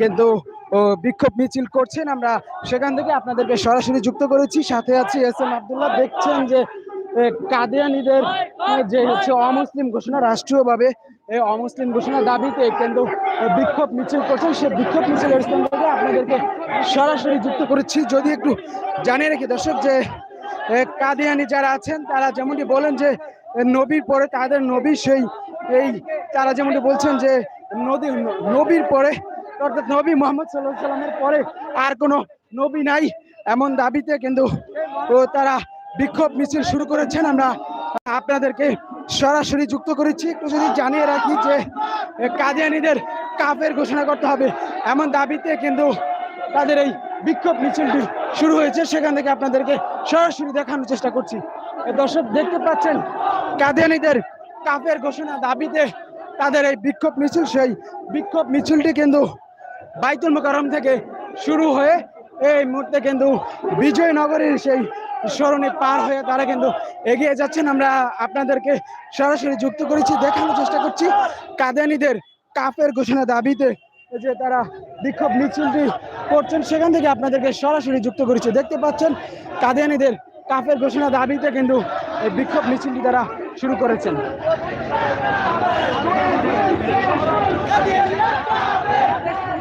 কিন্তু বিক্ষোভ মিছিল করছেন। আমরা সেখান থেকে আপনাদেরকে সরাসরি যুক্ত করেছি। সাথে আছি এস এম আবদুল্লাহ। দেখছেন যে কাদিয়ানিদের যে হচ্ছে অমুসলিম ঘোষণা, রাষ্ট্রীয়ভাবে এই অমুসলিম ঘোষণা দাবিতে কিন্তু বিক্ষোভ মিছিল করছেন। সে বিক্ষোভ মিছিলের স্থান থেকে আপনাদেরকে সরাসরি যুক্ত করেছি। যদি একটু জানিয়ে রাখি দর্শক যে কাদিয়ানি যারা আছেন, তারা যেমনটি বলেন যে নবীর পরে তাদের নবী সেই, এই, তারা যেমনটি বলছেন যে, নদী, নবীর পরে অর্থাৎ নবী মোহাম্মদ সাল্লাহ সাল্লামের পরে আর কোনো নবী নাই এমন দাবিতে কিন্তু তারা বিক্ষোভ মিছিল শুরু করেছেন। আমরা আপনাদেরকে সরাসরি যুক্ত করেছি। একটু যদি জানিয়ে রাখি যে কাদিয়ানিদের কাপের ঘোষণা করতে হবে এমন দাবিতে কিন্তু তাদের এই বিক্ষোভ মিছিলটি শুরু হয়েছে। সেখান থেকে আপনাদেরকে সরাসরি দেখানোর চেষ্টা করছি। দর্শক, দেখতে পাচ্ছেন কাদিয়ানিদের কাপের ঘোষণা দাবিতে তাদের এই বিক্ষোভ মিছিল, সেই বিক্ষোভ মিছিলটি কিন্তু বাইতুল মোকারম থেকে শুরু হয়ে এই মুহূর্তে কিন্তু বিজয়নগরের সেই সরণি পার হয়ে তারা কিন্তু এগিয়ে যাচ্ছেন। আমরা আপনাদেরকে সরাসরি যুক্ত করেছি, দেখানোর চেষ্টা করছি। কাদিয়ানিদের কাপের ঘোষণা দাবিতে যে তারা বিক্ষোভ মিছিলটি করছেন, সেখান থেকে আপনাদেরকে সরাসরি যুক্ত করেছি। দেখতে পাচ্ছেন কাদিয়ানিদের কাপের ঘোষণা দাবিতে কিন্তু এই বিক্ষোভ মিছিলটি তারা শুরু করেছেন।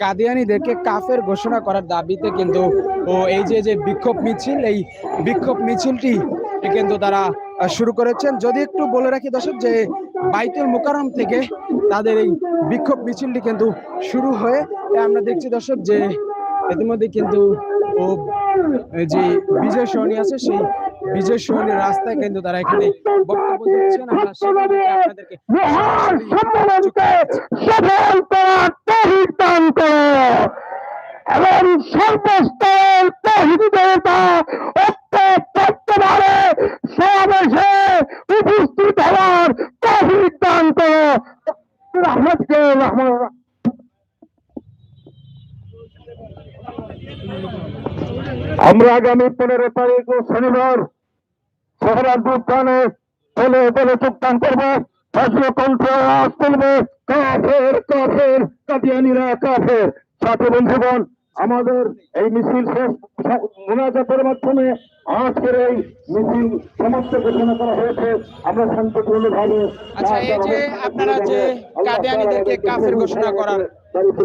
কাদিয়ানিদেরকে কাফের ঘোষণা করার দাবিতে কিন্তু, ও এই যে যে বিক্ষোভ মিছিল, এই বিক্ষোভ মিছিলটি কিন্তু তারা শুরু করেছেন। যদি একটু বলে রাখি দর্শক, যে বাইতুল মোকারম থেকে তাদের এই বিক্ষোভ মিছিলটি কিন্তু শুরু হয়ে আমরা দেখছি দর্শক, যে ইতিমধ্যে কিন্তু, ও যে বিজয় সরণি আছে, সেই বিজয় সরণির রাস্তায় কিন্তু তারা এখানে এবং সর্বস্তরের তহিদি দেবতা তত্ত্বভাবে সমাবেশে উপস্থিত হওয়ার তহিদ দান করো। রহমতকে রহমান আমরা আগামী পনেরো তারিখ ও শনিবার শহরান্তরে তলে বলে যোগদান করব। ভদ্র কণ্ঠ তুলবে। কাফের কাফের, কাদিয়ানিরা কাফের। সাথে বন্ধুগণ আমাদের এই মিছিল শেষ মোনাজাতের মাধ্যমে আজকের এই মিছিল সমাপ্ত ঘোষণা করা হয়েছে। আমরা শান্তিপূর্ণভাবে আচ্ছা এই যে আপনারা যে কাদিয়ানিদেরকে কাফের ঘোষণা করার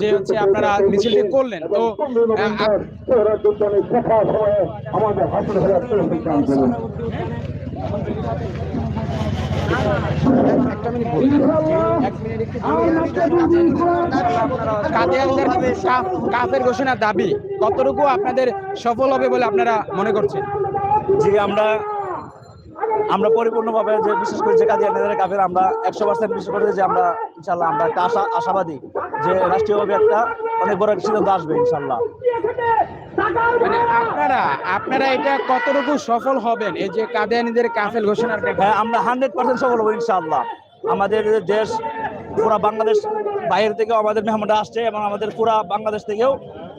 যে হচ্ছে আপনারা মিছিলটি করলেন তো আমাদের কাফের ঘোষণার দাবি? কতটুকু আপনাদের সফল হবে বলে আপনারা মনে করছেন? যে আমরা আমরা পরিপূর্ণভাবে যে বিশেষ করে যে কাদিয়ানিদের কাফের আমরা একশো পার্সেন্ট বিশেষ করে যে আমরা ইনশাল্লাহ আমরা একটা আশা আশাবাদী যে রাষ্ট্রীয়ভাবে একটা অনেক বড় একটা সিদ্ধান্ত আসবে ইনশাল্লাহ। মানে আপনারা আপনারা এটা কতটুকু সফল হবেন? এই যে কাদিয়ানিদের কাফের ঘোষণার হ্যাঁ আমরা হান্ড্রেড পার্সেন্ট সফল হব ইনশাল্লাহ। আমাদের দেশ পুরা বাংলাদেশ বাইরে থেকেও আমাদের মেহমানরা আসছে এবং আমাদের পুরা বাংলাদেশ থেকেও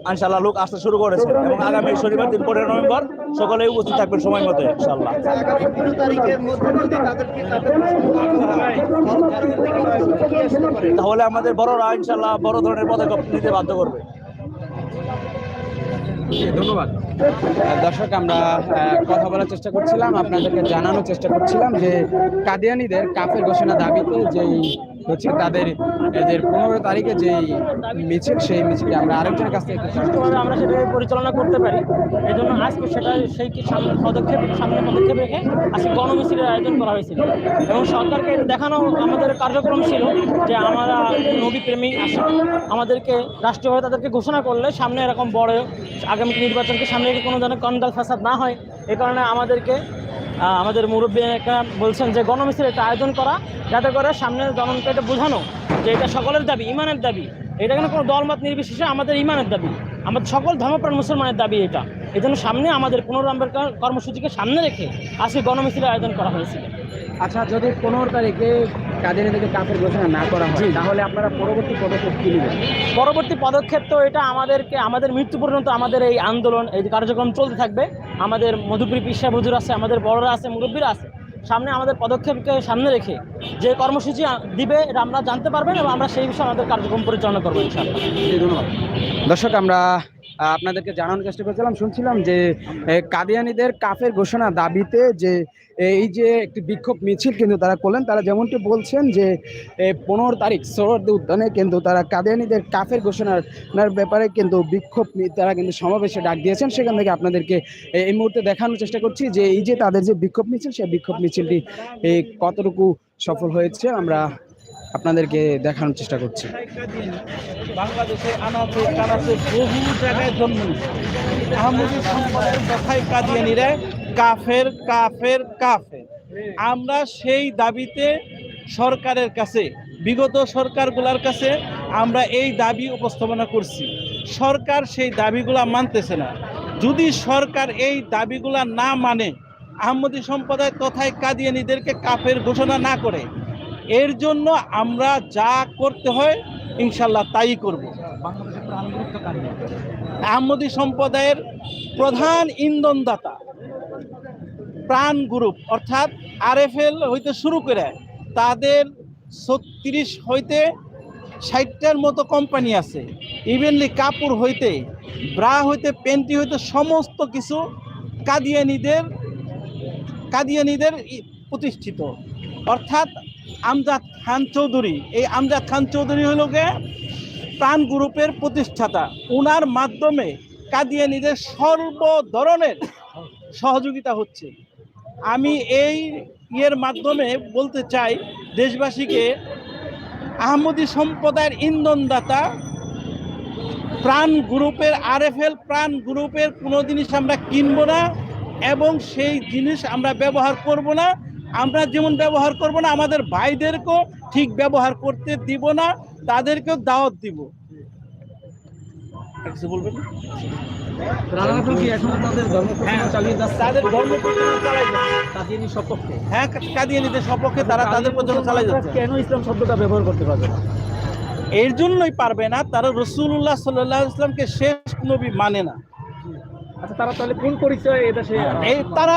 ইনশাল্লাহ লোক আসতে শুরু করেছে এবং আগামী শনিবার দিন পনেরো নভেম্বর সকলেই উপস্থিত থাকবেন সময় মতো ইনশাল্লাহ তাহলে আমাদের বড়রা ইনশাল্লাহ বড় ধরনের পদক্ষেপ নিতে বাধ্য করবে। ধন্যবাদ। দর্শক, আমরা কথা বলার চেষ্টা করছিলাম, আপনাদেরকে জানানোর চেষ্টা করছিলাম যে কাদিয়ানিদের কাফের ঘোষণা দাবিতে যেই হচ্ছে তাদের, এদের পনেরো তারিখে যেই মিছিল, সেই মিছিলে আমরা আরেকজনের কাছ থেকে। সুষ্ঠুভাবে আমরা সেটাকে পরিচালনা করতে পারি এই জন্য আজকে সেটা সেই সামনে পদক্ষেপ সামনে পদক্ষেপ রেখে আজকে গণমিছিলের আয়োজন করা হয়েছিল এবং সরকারকে দেখানো আমাদের কার্যক্রম ছিল যে আমরা নবী প্রেমী আসি, আমাদেরকে রাষ্ট্রীয়ভাবে তাদেরকে ঘোষণা করলে সামনে এরকম বড় আগামী নির্বাচনকে সামনে কোনো যেন কন্দাল ফাসাদ না হয় এই কারণে আমাদেরকে আমাদের মুরব্বী একটা বলছেন যে গণমিছিল একটা আয়োজন করা, যাতে করে সামনে জনগণকে এটা বোঝানো যে এটা সকলের দাবি, ইমানের দাবি। এটা কেন কোনো দলমত নির্বিশেষে আমাদের ইমানের দাবি। আমাদের সকল ধর্মপ্রাণ মুসলমানের দাবি এটা। এই জন্য সামনে আমাদের পুনরাম্বের কর্মসূচিকে সামনে রেখে আজকে গণমিছিলের আয়োজন করা হয়েছিল। আচ্ছা যদি পনেরো তারিখে কাদের থেকে কাপের ঘোষণা না করা হয় তাহলে আপনারা পরবর্তী পদক্ষেপ কি নেবেন? পরবর্তী পদক্ষেপ তো এটা আমাদেরকে আমাদের মৃত্যু পর্যন্ত আমাদের এই আন্দোলন এই কার্যক্রম চলতে থাকবে। আমাদের মধুপুরী পিসা হুজুর আছে আমাদের বড়রা আছে মুরব্বীরা আছে। সামনে আমাদের পদক্ষেপকে সামনে রেখে যে কর্মসূচি দিবে এটা আমরা জানতে পারবেন এবং আমরা সেই বিষয়ে আমাদের কার্যক্রম পরিচালনা করব ইনশাআল্লাহ। দর্শক আমরা আপনাদেরকে জানানোর চেষ্টা করেছিলাম, শুনছিলাম যে কাদিয়ানিদের কাফের ঘোষণা দাবিতে যে এই যে একটি বিক্ষোভ মিছিল কিন্তু তারা করলেন, তারা যেমনটি বলছেন যে পনেরো তারিখ সরোয়ার্দী উদ্যানে কিন্তু তারা কাদিয়ানিদের কাফের ঘোষণার ব্যাপারে কিন্তু বিক্ষোভ তারা কিন্তু সমাবেশে ডাক দিয়েছেন। সেখান থেকে আপনাদেরকে এই মুহূর্তে দেখানোর চেষ্টা করছি যে, এই যে তাদের যে বিক্ষোভ মিছিল, সেই বিক্ষোভ মিছিলটি কতটুকু সফল হয়েছে, আমরা আপনাদেরকে দেখানোর চেষ্টা করছি। বাংলাদেশে বহু জায়গায় জন্ম আহমদি সম্প্রদায়ের কাদিয়ানিরা, কাফের কাফের কাফের। আমরা সেই দাবিতে সরকারের কাছে, বিগত সরকারগুলোর কাছে আমরা এই দাবি উপস্থাপনা করছি। সরকার সেই দাবিগুলা মানতেছে না। যদি সরকার এই দাবিগুলা না মানে আহমদি সম্প্রদায় তথায় কাদিয়ানিদেরকে কাফের ঘোষণা না করে এর জন্য আমরা যা করতে হয় ইনশাল্লাহ তাই করব। আহমদি সম্প্রদায়ের প্রধান ইন্ধনদাতা প্রাণ গ্রুপ অর্থাৎ আরএফএল হইতে শুরু করে তাদের ছত্রিশ হইতে ষাটটার মতো কোম্পানি আছে। ইভেনলি কাপড় হইতে ব্রা হইতে পেন্টি হইতে সমস্ত কিছু কাদিয়ানিদের কাদিয়ানিদের প্রতিষ্ঠিত। অর্থাৎ আমজাদ খান চৌধুরী। এই আমজাদ খান চৌধুরী হলো গে প্রাণ গ্রুপের প্রতিষ্ঠাতা। ওনার মাধ্যমে কাদিয়ানিদের সর্ব ধরনের সহযোগিতা হচ্ছে। আমি এই ইয়ের মাধ্যমে বলতে চাই দেশবাসীকে, আহমদী সম্প্রদায়ের ইন্ধনদাতা, প্রাণ গ্রুপের আরএফএল প্রাণ গ্রুপের কোনো জিনিস আমরা কিনবো না এবং সেই জিনিস আমরা ব্যবহার করব না। আমরা যেমন ব্যবহার করব না আমাদের ভাইদেরকেও ঠিক ব্যবহার করতে দিব না তাদেরকেও দাওয়াত দিব। কিছু বলবেন? হ্যাঁ, তাদের ধর্ম প্রচারণা হ্যাঁ কাদিয়ানিদের সপক্ষে তারা তাদের প্রচারণা চালাই যাচ্ছে। কেন ইসলাম শব্দটা ব্যবহার করতে পারবে না? এর জন্যই পারবে না তারা রসুল্লাহ সাল্লাহ ইসলামকে শেষ নবী মানে না। আচ্ছা তারা তাহলে কোন পরিচয় এটা সে এই তারা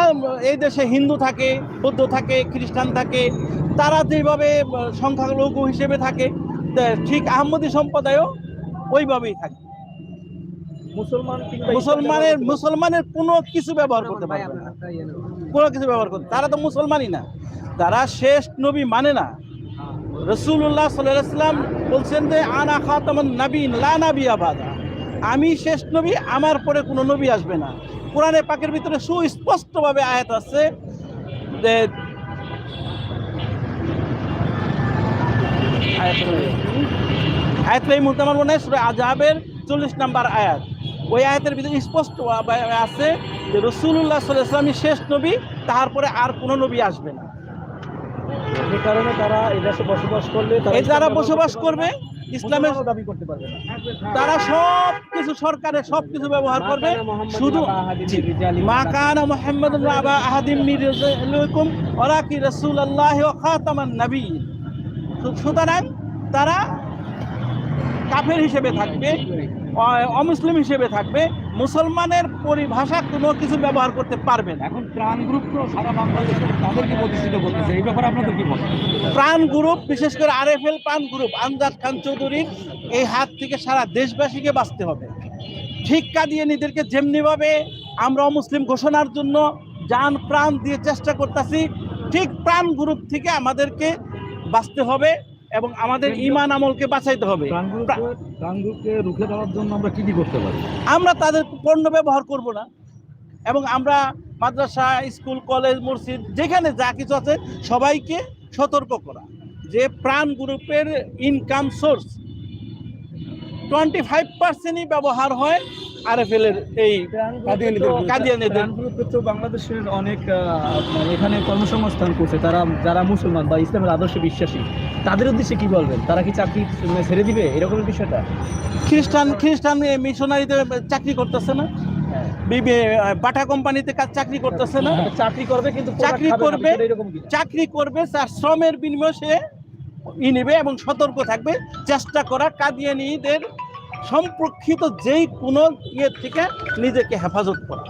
এই দেশে হিন্দু থাকে বৌদ্ধ থাকে খ্রিস্টান থাকে তারা যেভাবে সংখ্যালঘু হিসেবে থাকে ঠিক আহমদী সম্প্রদায়ও ওইভাবেই থাকে। মুসলমান মুসলমানের মুসলমানের কোনো কিছু ব্যবহার করতে পারবে না। কোনো কিছু ব্যবহার করতে তারা তো মুসলমানই না। তারা শেষ নবী মানে না। রসুল্লাহ সাল্লাম বলছেন যে আনা খাতামান নবীন লা নাবি আবাদা আমি শেষ নবী আমার পরে কোনো নবী আসবে না। কোরআনে পাকের ভিতরে সুস্পষ্টভাবে আয়াত আছে যে আয়াত এই। মুহূর্তে আমার মনে হয় সূরা আজাবের চল্লিশ নাম্বার আয়াত। ওই আয়াতের ভিতরে স্পষ্ট আছে যে রসুল্লাহ সাল্লামই শেষ নবী তারপরে আর কোনো নবী আসবে না। কারণে তারা এই দেশে বসবাস করলে যারা বসবাস করবে ইসলামের দাবি করতে পারবে না। তারা সব কিছু সরকারের সব কিছু ব্যবহার করবে। শুধু। মা কানা মুহাম্মাদুন আবা আহাদিম মির ওরাকি রাসূলুল্লাহি ওয়া খাতামান নবী সুতরাং তারা কাফের হিসেবে থাকবে অমুসলিম হিসেবে থাকবে। মুসলমানের পরিভাষা কোনো কিছু ব্যবহার করতে পারবে না। এখন প্রাণ গ্রুপ তো সারা বাংলাদেশে তাদেরকে প্রতিষ্ঠিত করতেছে। এই ব্যাপারে আপনাদের কি বলেন প্রাণ গ্রুপ বিশেষ করে আর এফ এল প্রাণ গ্রুপ আমজাদ খান চৌধুরীর এই হাত থেকে সারা দেশবাসীকে বাঁচতে হবে। শিক্ষা দিয়ে নিজেদেরকে যেমনিভাবে আমরা মুসলিম ঘোষণার জন্য যান প্রাণ দিয়ে চেষ্টা করতেছি, ঠিক প্রাণ গ্রুপ থেকে আমাদেরকে বাঁচতে হবে। এবং আমাদের ইমান আমলকে বাঁচাইতে হবে। রুখে দেওয়ার জন্য আমরা কি কি করতে পারি? আমরা তাদের পণ্য ব্যবহার করব না। এবং আমরা মাদ্রাসা স্কুল কলেজ মসজিদ যেখানে যা কিছু আছে সবাইকে সতর্ক করা। যে প্রাণ গ্রুপের ইনকাম সোর্স টোয়েন্টি ফাইভ পার্সেন্টই ব্যবহার হয় আরএফএল এর এই কাদিয়ানিদের বাংলাদেশের অনেক এখানে কর্মসংস্থান করছে। তারা যারা মুসলমান বা ইসলামের আদর্শে বিশ্বাসী তাদের উদ্দেশ্যে কি বলবেন? তারা কি চাকরি ছেড়ে দিবে? এরকম বিষয়টা? খ্রিস্টান খ্রিস্টান মিশনারিতে চাকরি করতেছে না। বিবে- বাটা কোম্পানিতে কাজ চাকরি করতেছে না। চাকরি করবে কিন্তু চাকরি করবে চাকরি করবে তার শ্রমের বিনিময়ে সে ই নেবে এবং সতর্ক থাকবে। চেষ্টা করা কাদিয়ানিদের সম্পর্কিত যেই কোনো ইয়ে থেকে নিজেকে হেফাজত করা।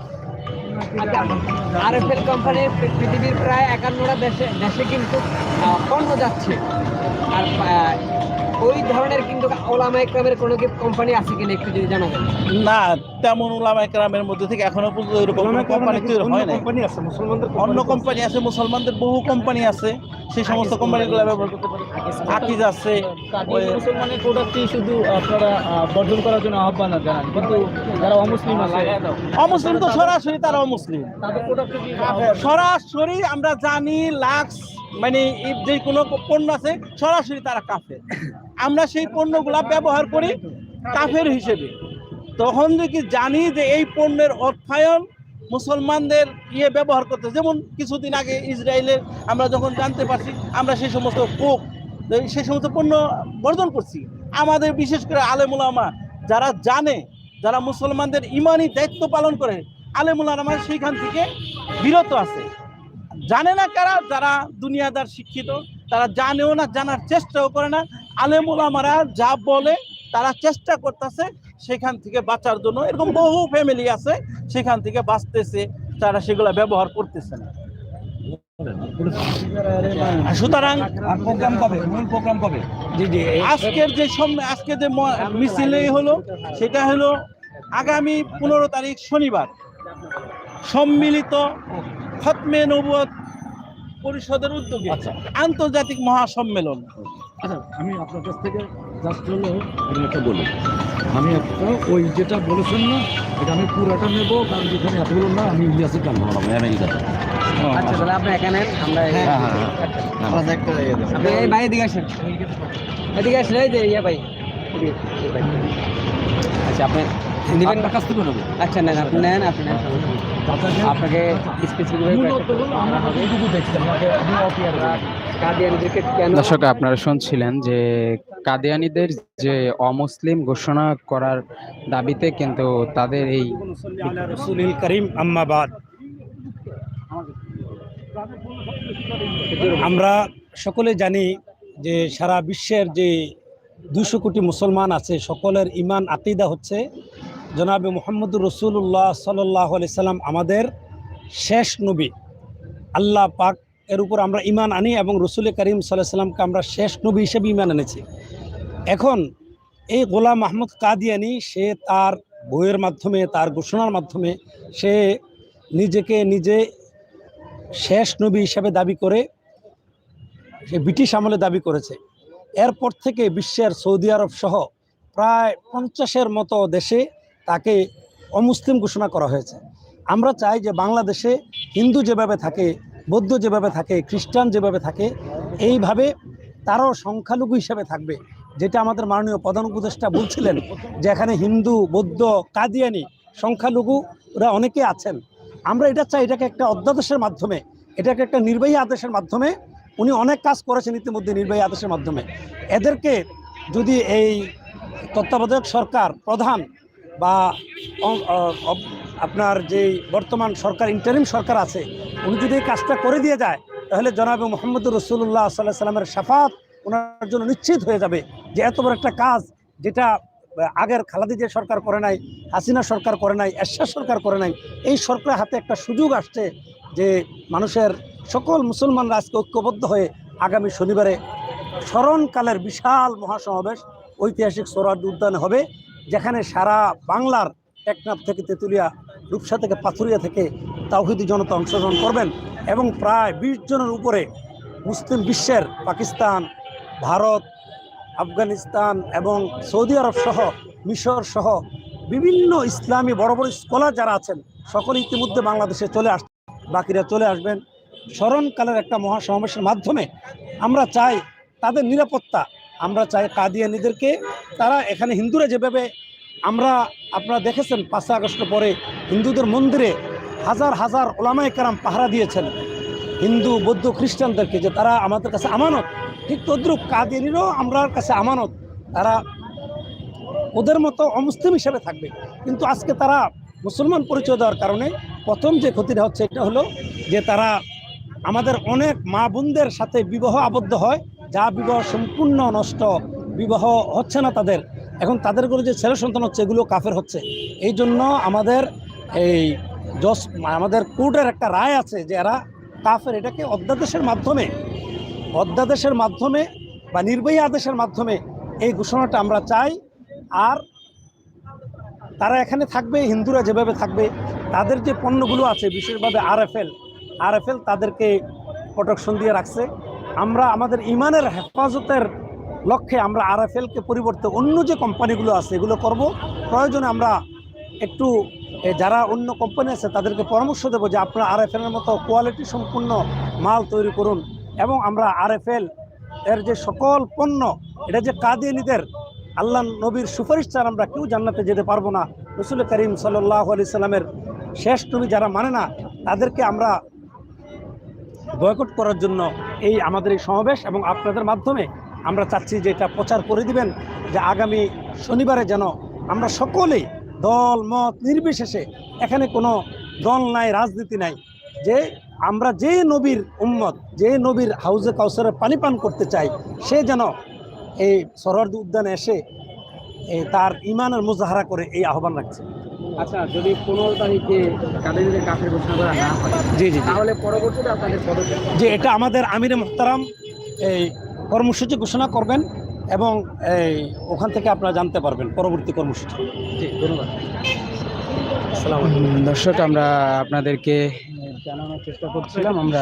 আরএফএল কোম্পানি পৃথিবীর প্রায় একান্নটা দেশে দেশে কিন্তু পণ্য যাচ্ছে আর ওই ধরনের কিন্তু ওলামা একরামের কোনো কি কোম্পানি আছে কিনা একটু যদি জানাবেন? না তেমন ওলামা একরামের মধ্যে থেকে এখনও পর্যন্ত এরকম কোনো কোম্পানি তৈরি হয় নাই। কোম্পানি আছে মুসলমানদের অন্য কোম্পানি আছে মুসলমানদের বহু কোম্পানি আছে। সেই সমস্ত কোম্পানিগুলো ব্যবহার করতে পারে। আকিজ আছে মুসলমানের প্রোডাক্টই শুধু আপনারা বর্জন করার জন্য আহ্বান জানান কিন্তু যারা অমুসলিম আছে অমুসলিম তো সরাসরি তারা অমুসলিম। তাদের প্রোডাক্ট কি? সরাসরি আমরা জানি লাক্স মানে যে কোনো পণ্য আছে, সরাসরি তারা কাফের। আমরা সেই পণ্যগুলা ব্যবহার করি কাফের হিসেবে। তখন যদি জানি যে এই পণ্যের অর্থায়ন মুসলমানদের ইয়ে ব্যবহার করতে যেমন কিছুদিন আগে ইসরায়েলের আমরা যখন জানতে পারছি, আমরা সেই সমস্ত কোক, সেই সমস্ত পণ্য বর্জন করছি। আমাদের বিশেষ করে আলেমুলামা যারা জানে, যারা মুসলমানদের ইমানই দায়িত্ব পালন করে আলেমুলামা সেইখান থেকে বিরত আছে। জানে না কারা? যারা দুনিয়াদার শিক্ষিত তারা জানেও না জানার চেষ্টাও করে না। আলেমুলামারা যা বলে তারা চেষ্টা করতেছে সেখান থেকে বাঁচার জন্য। এরকম বহু ফ্যামিলি আছে সেখান থেকে বাঁচতেছে তারা সেগুলো ব্যবহার করতেছে না। সুতরাং প্রোগ্রাম কবে? মূল প্রোগ্রাম কবে? জি জি আজকের যে আজকে যে ম- মিছিলে হলো সেটা হলো আগামী পনেরো তারিখ শনিবার। সম্মিলিত খতমে নবুয়ত পরিষদের উদ্যোগে আন্তর্জাতিক মহাসম্মেলন। আচ্ছা আমি আপনার কাছ থেকে জাস্ট হলো আমি একটা বলি। আমি একটা ওই যেটা বলেছেন না এটা আমি পুরোটা নেব কারণ যেখানে এতগুলো না আমি গান আমেরিকাতে আচ্ছা তাহলে আপনি এখানে আমরা হ্যাঁ হ্যাঁ এই ভাই এদিকে আসেন। এদিকে আসলে এই যে ইয়ে ভাই ভাই। আচ্ছা আপনি নেবেন কাছ থেকে নেব। আচ্ছা নেন আপনি নেন আপনি নেন। আপনাকে দর্শক আপনারা শুনছিলেন যে কাদিয়ানিদের যে অমুসলিম ঘোষণা করার দাবিতে কিন্তু তাদের এই রসুলিল করিম আম্মাবাদ আমরা সকলে জানি যে সারা বিশ্বের যে দুশো কোটি মুসলমান আছে সকলের ইমান আকিদা হচ্ছে। জনাবে মোহাম্মদুর রসুল্লাহ সাল্লাহ সাল্লাম, আমাদের শেষ নবী। আল্লাহ পাক এর উপর আমরা ইমান আনি এবং রসুল করিম সাল্লাহ সাল্লামকে আমরা শেষ নবী হিসেবে ইমান এনেছি। এখন এই গোলাম মাহমুদ কাদিয়ানি, সে তার বইয়ের মাধ্যমে, তার ঘোষণার মাধ্যমে, সে নিজেকে নিজে শেষ নবী হিসাবে দাবি করে, সে ব্রিটিশ আমলে দাবি করেছে। এরপর থেকে বিশ্বের সৌদি আরব সহ প্রায় পঞ্চাশের মতো দেশে তাকে অমুসলিম ঘোষণা করা হয়েছে। আমরা চাই যে বাংলাদেশে হিন্দু যেভাবে থাকে, বৌদ্ধ যেভাবে থাকে, খ্রিস্টান যেভাবে থাকে, এইভাবে তারাও সংখ্যালঘু হিসাবে থাকবে। যেটা আমাদের মাননীয় প্রধান উপদেষ্টা বলছিলেন যে এখানে হিন্দু, বৌদ্ধ, কাদিয়ানি সংখ্যালঘুরা অনেকে আছেন। আমরা এটা চাই, এটাকে একটা অধ্যাদেশের মাধ্যমে, এটাকে একটা নির্বাহী আদেশের মাধ্যমে, উনি অনেক কাজ করেছেন ইতিমধ্যে নির্বাহী আদেশের মাধ্যমে। এদেরকে যদি এই তত্ত্বাবধায়ক সরকার প্রধান বা আপনার যে বর্তমান সরকার ইন্টারিম সরকার আছে, উনি যদি এই কাজটা করে দিয়ে যায়, তাহলে জনাবে মোহাম্মদ রসুল্লাহ সাল্লাহ সাল্লামের সাফাত ওনার জন্য নিশ্চিত হয়ে যাবে যে এত বড় একটা কাজ যেটা আগের খালাদি যে সরকার করে নাই, হাসিনা সরকার করে নাই, এরশাদ সরকার করে নাই, এই সরকারের হাতে একটা সুযোগ আসছে যে মানুষের সকল মুসলমানরা আজকে ঐক্যবদ্ধ হয়ে আগামী শনিবারে স্মরণকালের বিশাল মহাসমাবেশ ঐতিহাসিক সোরাদ উদ্যানে হবে। যেখানে সারা বাংলার টেকনাফ থেকে তেঁতুলিয়া, রূপসা থেকে পাথুরিয়া থেকে তাওহিদি জনতা অংশগ্রহণ করবেন এবং প্রায় বিশ জনের উপরে মুসলিম বিশ্বের পাকিস্তান, ভারত, আফগানিস্তান এবং সৌদি আরব সহ, মিশর সহ বিভিন্ন ইসলামী বড় বড় স্কলার যারা আছেন, সকলে ইতিমধ্যে বাংলাদেশে চলে আস, বাকিরা চলে আসবেন। স্মরণকালের একটা মহাসমাবেশের মাধ্যমে আমরা চাই তাদের নিরাপত্তা আমরা চাই কাদিয়ানিদেরকে, তারা এখানে হিন্দুরা যেভাবে আমরা, আপনারা দেখেছেন, পাঁচই আগস্ট পরে হিন্দুদের মন্দিরে হাজার হাজার ওলামাই কারাম পাহারা দিয়েছেন হিন্দু, বৌদ্ধ, খ্রিস্টানদেরকে যে তারা আমাদের কাছে আমানত। ঠিক তদ্রুপ কাদিনীরও আমরার কাছে আমানত। তারা ওদের মতো অমুসলিম হিসেবে থাকবে। কিন্তু আজকে তারা মুসলমান পরিচয় দেওয়ার কারণে প্রথম যে ক্ষতিটা হচ্ছে, এটা হলো যে তারা আমাদের অনেক মা বোনদের সাথে বিবাহ আবদ্ধ হয়। যা বিবাহ সম্পূর্ণ নষ্ট, বিবাহ হচ্ছে না তাদের। এখন তাদের করে যে ছেলে সন্তান হচ্ছে, এগুলো কাফের হচ্ছে। এই জন্য আমাদের এই জস আমাদের কোর্টের একটা রায় আছে যে এরা কাফের। এটাকে অধ্যাদেশের মাধ্যমে অধ্যাদেশের মাধ্যমে বা নির্বাহী আদেশের মাধ্যমে এই ঘোষণাটা আমরা চাই। আর তারা এখানে থাকবে, হিন্দুরা যেভাবে থাকবে, তাদের যে পণ্যগুলো আছে, বিশেষভাবে আরএফএল আরএফএল তাদেরকে প্রোটেকশন দিয়ে রাখছে। আমরা আমাদের ইমানের হেফাজতের লক্ষ্যে আমরা আরএফএলকে পরিবর্তে অন্য যে কোম্পানিগুলো আছে, এগুলো করব। প্রয়োজনে আমরা একটু যারা অন্য কোম্পানি আছে, তাদেরকে পরামর্শ দেবো যে আপনারা এর মতো কোয়ালিটি সম্পূর্ণ মাল তৈরি করুন এবং আমরা আরএফএল এর যে সকল পণ্য, এটা যে কাদিয়ানিদের আল্লাহ নবীর সুপারিশ ছাড়া আমরা কেউ জান্নাতে যেতে পারব না। রসুল করিম সাল্লাহ আলি সাল্লামের শেষ নবী যারা মানে না, তাদেরকে আমরা বয়কট করার জন্য এই আমাদের এই সমাবেশ এবং আপনাদের মাধ্যমে আমরা চাচ্ছি যে এটা প্রচার করে দিবেন, যে আগামী শনিবারে যেন আমরা সকলেই দল, মত, নির্বিশেষে এখানে কোনো দল নাই, রাজনীতি নাই, যে আমরা যে নবীর উম্মত, যে নবীর হাউজে কাউসারে পানি পান করতে চাই, সে যেন এই সরহদ উদ্যানে এসে তার ইমানের মুজাহারা করে এই আহ্বান রাখছে। আচ্ছা যদি পনেরো তারিখে কাদেরদের কাফের ঘোষণা করা না হয় জি জি তাহলে পরবর্তীতে আপনাদের পদক্ষেপ যে এটা আমাদের আমিরে মোহতারাম এই কর্মসূচি ঘোষণা করবেন এবং এই ওখান থেকে আপনারা জানতে পারবেন পরবর্তী কর্মসূচি। জি ধন্যবাদ। দর্শক আমরা আপনাদেরকে জানানোর চেষ্টা করছিলাম। আমরা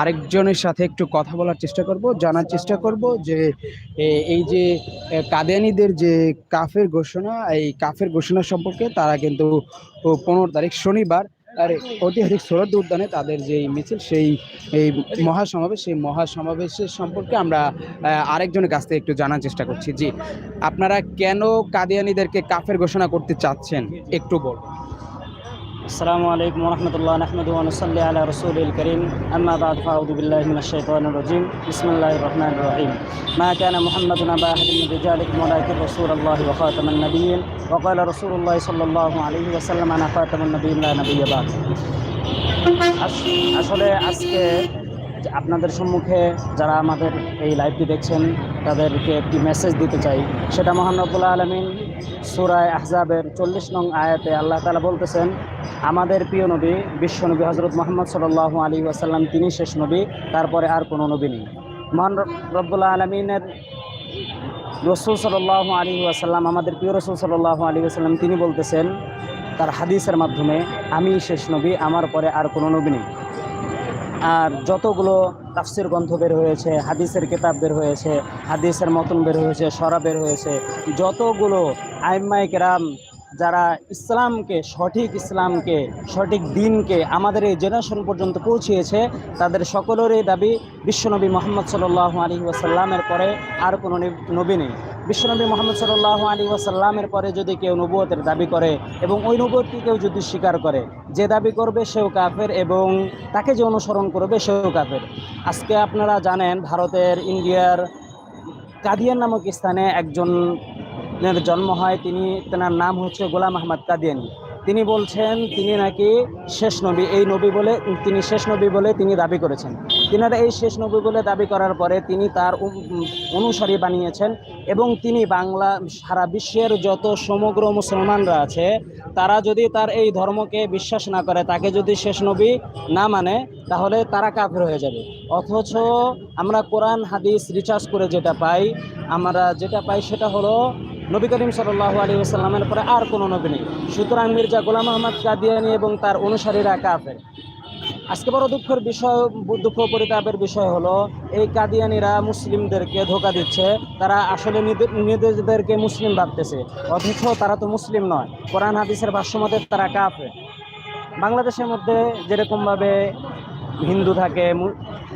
আরেকজনের সাথে একটু কথা বলার চেষ্টা করব, জানার চেষ্টা করব যে এই যে কাদিয়ানিদের যে কাফের ঘোষণা, এই কাফের ঘোষণা সম্পর্কে তারা কিন্তু পনেরো তারিখ শনিবার, আর, ঐতিহাসিক সরদ উদ্যানে তাদের যে মিছিল, সেই, এই মহাসমাবেশ, সেই মহাসমাবেশের সম্পর্কে আমরা আরেকজনের কাছ থেকে একটু জানার চেষ্টা করছি। জি, আপনারা কেন কাদিয়ানিদেরকে কাফের ঘোষণা করতে চাচ্ছেন? একটু বল আসসালামু আলাইকুম রহমতুল্লাহ আহমদ ওয়ানসল্লি আলা রসুল করিম। আম্মাবাদ ফাউদুবিল্লাহমিন শৈতান রজিম। ইসমুল্লাহ রহমান রহিম। মা কানা মোহাম্মদ নবা আহমদ রিজালিক মোলাইক রসুল আল্লাহ ওখাতমন নবীন ওকাল রসুল আল্লাহ সাল্লাহ আলহি ওসাল্লাম আনাফাতমন নবীল্লা নবীবাদ আসলে আজকে আপনাদের সম্মুখে যারা আমাদের এই লাইভটি দেখছেন, তাদেরকে একটি মেসেজ দিতে চাই। সেটা মহান রব্বুল্লাহ আলমিন সুরায় আহজাবের চল্লিশ নং আয়াতে আল্লাহ তালা বলতেছেন, আমাদের প্রিয় নবী বিশ্বনবী হজরত মোহাম্মদ সাল্লাহ আলী ওয়াসাল্লাম, তিনি শেষ নবী, তারপরে আর কোনো নবী নেই। মহান রব্বুল্লাহ আলমিনের রসুল সাল্লাহ আলী ওয়াসাল্লাম, আমাদের প্রিয় রসুল সাল্লাহ আলী ওয়াসাল্লাম, তিনি বলতেছেন, তার হাদিসের মাধ্যমে, আমি শেষ নবী, আমার পরে আর কোনো নবী নেই। আর যতগুলো তাফসির গ্রন্থ বের হয়েছে, হাদিসের কিতাব বের হয়েছে, হাদিসের মতন বের হয়েছে, সরা বের হয়েছে, যতগুলো আইম্মাই কেরাম যারা ইসলামকে, সঠিক ইসলামকে, সঠিক দিনকে আমাদের এই জেনারেশন পর্যন্ত পৌঁছিয়েছে, তাদের সকলেরই দাবি, বিশ্বনবী মোহাম্মদ সাল্লাহ আলী ওয়াসাল্লামের পরে আর কোনো নবী নেই। বিশ্বনবী মোহাম্মদ সাল্লাহ আলী ওয়াসাল্লামের পরে যদি কেউ নবুয়তের দাবি করে এবং ওই নবুয়তকে কেউ যদি স্বীকার করে, যে দাবি করবে সেও কাফের এবং তাকে যে অনুসরণ করবে সেও কাফের। আজকে আপনারা জানেন ভারতের ইন্ডিয়ার কাদিয়ান নামক স্থানে একজনের জন্ম হয়, তিনি, তেনার নাম হচ্ছে গোলাম আহমদ কাদিয়ানি। তিনি বলছেন, তিনি নাকি শেষ নবী। এই নবী বলে, তিনি শেষ নবী বলে তিনি দাবি করেছেন। তিনারা এই শেষ নবী বলে দাবি করার পরে তিনি তার অনুসারী বানিয়েছেন এবং তিনি বাংলা, সারা বিশ্বের যত সমগ্র মুসলমানরা আছে, তারা যদি তার এই ধর্মকে বিশ্বাস না করে, তাকে যদি শেষ নবী না মানে তাহলে তারা কাফের হয়ে যাবে। অথচ আমরা কোরআন, হাদিস, রিচার্জ করে যেটা পাই, আমরা যেটা পাই সেটা হলো নবী করিম সাল্লাহ আলী আসাল্লামের পরে আর কোনো নবী নেই। সুতরাং মির্জা গোলাম আহমদ কাদিয়ানি এবং তার অনুসারীরা কাফের। আজকে বড় দুঃখের বিষয়, দুঃখ পরিতাপের বিষয় হলো, এই কাদিয়ানিরা মুসলিমদেরকে ধোকা দিচ্ছে। তারা আসলে নিজে- নিজেদেরকে মুসলিম ভাবতেছে। অথচ তারা তো মুসলিম নয়। কোরআন, হাদিসের ভাষ্যমতে তারা কাফের। বাংলাদেশের মধ্যে যেরকমভাবে হিন্দু থাকে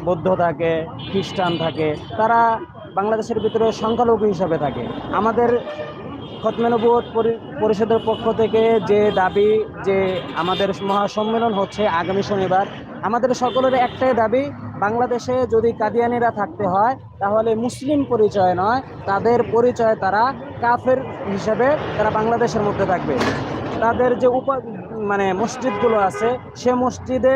বৌদ্ধ থাকে, খ্রিস্টান থাকে, তারা বাংলাদেশের ভিতরে সংখ্যালঘু হিসাবে থাকে। আমাদের খতমেনবুত পরিষদের পক্ষ থেকে যে দাবি যে আমাদের মহাসম্মেলন হচ্ছে আগামী শনিবার, আমাদের সকলের একটাই দাবি, বাংলাদেশে যদি কাদিয়ানিরা থাকতে হয়, তাহলে মুসলিম পরিচয় নয়, তাদের পরিচয় তারা কাফের হিসেবে তারা বাংলাদেশের মধ্যে থাকবে। তাদের যে উপ মানে মসজিদগুলো আছে, সে মসজিদে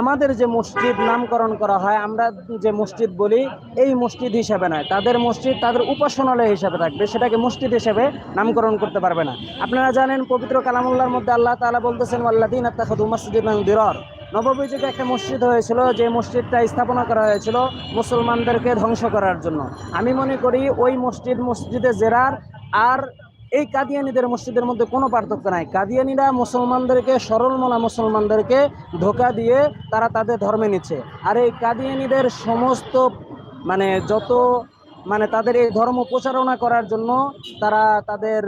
আমাদের যে মসজিদ নামকরণ করা হয়, আমরা যে মসজিদ বলি, এই মসজিদ হিসাবে নয়। তাদের মসজিদ তাদের উপাসনালয় হিসাবে থাকবে। সেটাকে মসজিদ হিসেবে নামকরণ করতে পারবে না। আপনারা জানেন, পবিত্র কালামুল্লার মধ্যে আল্লাহ তাআলা বলতেছেন আল্লাদিন আত্মাখাদু মসজিদ দিরর। নববী যুগে একটা মসজিদ হয়েছিল, যে মসজিদটা স্থাপনা করা হয়েছিল মুসলমানদেরকে ধ্বংস করার জন্য। আমি মনে করি, ওই মসজিদ মসজিদে জেরার আর এই কাদিয়ানিদের মসজিদের মধ্যে কোনো পার্থক্য নাই। কাদিয়ানিরা মুসলমানদেরকে, সরলমনা মুসলমানদেরকে ধোকা দিয়ে তারা তাদের ধর্মে নিচ্ছে। আর এই কাদিয়ানিদের সমস্ত মানে যত মানে তাদের এই ধর্ম প্রচারণা করার জন্য তারা তাদের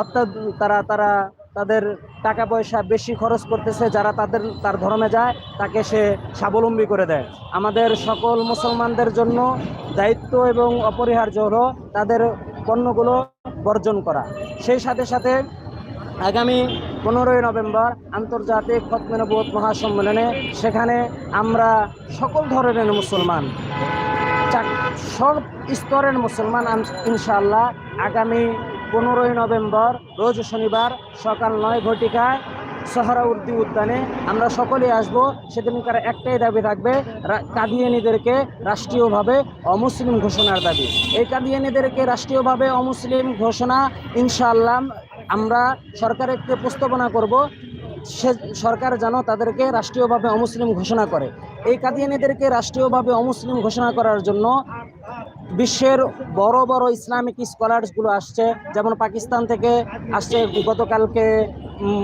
অর্থাৎ তারা তারা তাদের টাকা পয়সা বেশি খরচ করতেছে, যারা তাদের, তার ধর্মে যায়, তাকে সে স্বাবলম্বী করে দেয়। আমাদের সকল মুসলমানদের জন্য দায়িত্ব এবং অপরিহার্য হলো তাদের পণ্যগুলো বর্জন করা। সেই সাথে সাথে আগামী পনেরোই নভেম্বর আন্তর্জাতিক খতমেনবোধ মহাসম্মেলনে সেখানে আমরা সকল ধরনের মুসলমান সব স্তরের মুসলমান ইনশাআল্লাহ আগামী পনেরোই নভেম্বর, রোজ শনিবার সকাল নয় ঘটিকায় সহরাউদ্দি উদ্যানে আমরা সকলেই আসব। সেদিনকার একটাই দাবি থাকবে কাদিয়ানিদেরকে রাষ্ট্রীয়ভাবে অমুসলিম ঘোষণার দাবি। এই কাদিয়ানিদেরকে রাষ্ট্রীয়ভাবে অমুসলিম ঘোষণা, ইনশাআল্লাহ আমরা সরকারকে প্রস্তাবনা করব। সরকার যেন তাদেরকে রাষ্ট্রীয়ভাবে অমুসলিম ঘোষণা করে। এই কাদিয়ানিদেরকে রাষ্ট্রীয়ভাবে অমুসলিম ঘোষণা করার জন্য বিশ্বের বড় বড় ইসলামিক স্কলার্সগুলো আসছে। যেমন পাকিস্তান থেকে আসছে গতকালকে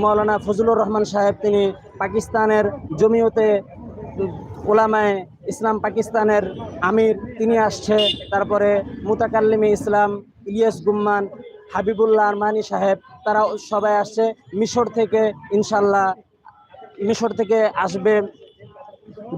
মৌলানা ফজলুর রহমান সাহেব, তিনি পাকিস্তানের জমিয়তে ওলামায় ইসলাম পাকিস্তানের আমির, তিনি আসছে। তারপরে মুতাকাল্লিমে ইসলাম, ইলিয়াস গুম্মান, হাবিবুল্লাহ আরমানি সাহেব তারা সবাই আসছে। মিশর থেকে ইনশাল্লাহ মিশর থেকে আসবে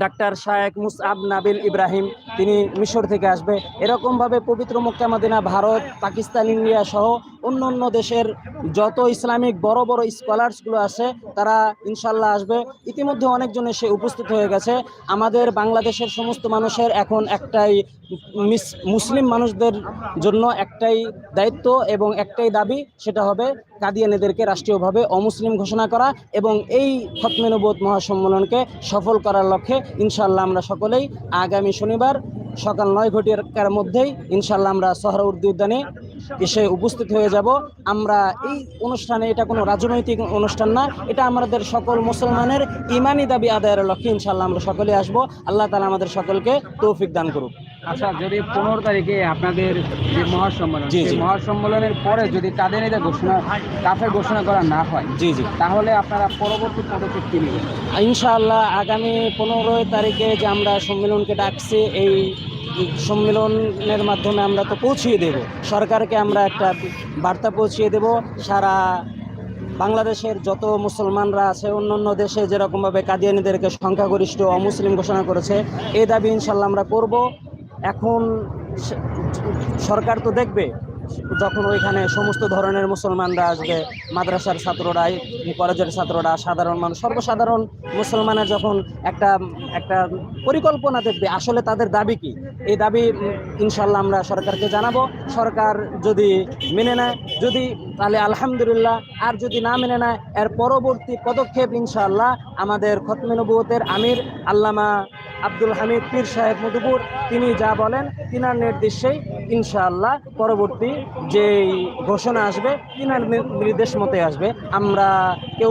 doctor Sheikh Musab Nabil Ibrahim. তিনি মিশর থেকে আসবে। এরকমভাবে পবিত্র Mecca Medina, Bharat, Pakistan, India সহ অন্য অন্য দেশের যত ইসলামিক বড় বড় স্কলার্সগুলো আছে, তারা ইনশাল্লাহ আসবে। ইতিমধ্যে অনেকজন এসে উপস্থিত হয়ে গেছে। আমাদের বাংলাদেশের সমস্ত মানুষের এখন একটাই মিস- মুসলিম মানুষদের জন্য একটাই দায়িত্ব এবং একটাই দাবি, সেটা হবে কাদিয়ানিদেরকে রাষ্ট্রীয়ভাবে অমুসলিম ঘোষণা করা এবং এই খতমেনবোধ মহাসম্মেলনকে সফল করার লক্ষ্যে ইনশাল্লাহ আমরা সকলেই আগামী শনিবার সকাল নয় ঘটিয়ার মধ্যেই ইনশাল্লাহ আমরা সহরাউদ্দি উদ্যানে এসে উপস্থিত হয়ে যাব। আমরা এই অনুষ্ঠানে এটা কোনো রাজনৈতিক অনুষ্ঠান না এটা আমাদের সকল মুসলমানের ইমানি দাবি আদায়ের লক্ষ্যে ইনশাল্লাহ আমরা সকলে আসব। আল্লাহ তালা আমাদের সকলকে তৌফিক দান করুক। আচ্ছা যদি পনেরো তারিখে আপনাদের যে মহাসম্মেলন সেই। মহাসম্মেলনের পরে যদি কাদিয়ানিদের ঘোষণা কাফের ঘোষণা করা না হয় জি জি। তাহলে আপনারা পরবর্তী পদক্ষেপ কি নেবেন? ইনশাআল্লাহ আগামী পনেরোই তারিখে যে আমরা সম্মেলনকে ডাকছি এই সম্মেলনের মাধ্যমে আমরা তো পৌঁছিয়ে দেব। সরকারকে আমরা একটা বার্তা পৌঁছিয়ে দেব। সারা বাংলাদেশের যত মুসলমানরা আছে অন্য অন্য দেশে যেরকমভাবে কাদিয়ানিদেরকে সংখ্যাগরিষ্ঠ অমুসলিম ঘোষণা করেছে এই দাবি ইনশাল্লাহ আমরা করব। এখন সরকার তো দেখবে যখন ওইখানে সমস্ত ধরনের মুসলমানরা আসবে, মাদ্রাসার ছাত্ররা কলেজের ছাত্ররা, সাধারণ মানুষ, সর্বসাধারণ মুসলমানের যখন একটা একটা পরিকল্পনা দেখবে, আসলে তাদের দাবি কি? এই দাবি ইনশাল্লাহ আমরা সরকারকে জানাব। সরকার যদি মেনে নেয়, যদি, তাহলে আলহামদুলিল্লাহ, আর যদি না মেনে নেয়, এর পরবর্তী পদক্ষেপ ইনশাল্লাহ আমাদের খতমেনবুয়তের আমির আল্লামা আব্দুল হামিদ পীর সাহেব মধুপুর তিনি যা বলেন তিনার নির্দেশেই ইনশাআল্লাহ পরবর্তী যে ঘোষণা আসবে তিনার নির্দেশ মতে আসবে। আমরা কেউ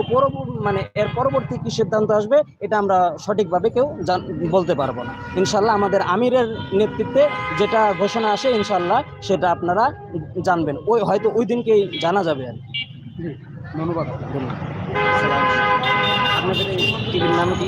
মানে এর পরবর্তী কি সিদ্ধান্ত আসবে এটা আমরা সঠিকভাবে কেউ বলতে পারব না। ইনশাল্লাহ আমাদের আমিরের নেতৃত্বে যেটা ঘোষণা আসে ইনশাল্লাহ সেটা আপনারা জানবেন। ওই হয়তো ওই দিনকেই জানা যাবে আর কি। ধন্যবাদ। আপনাদের এই টিভির নাম কি?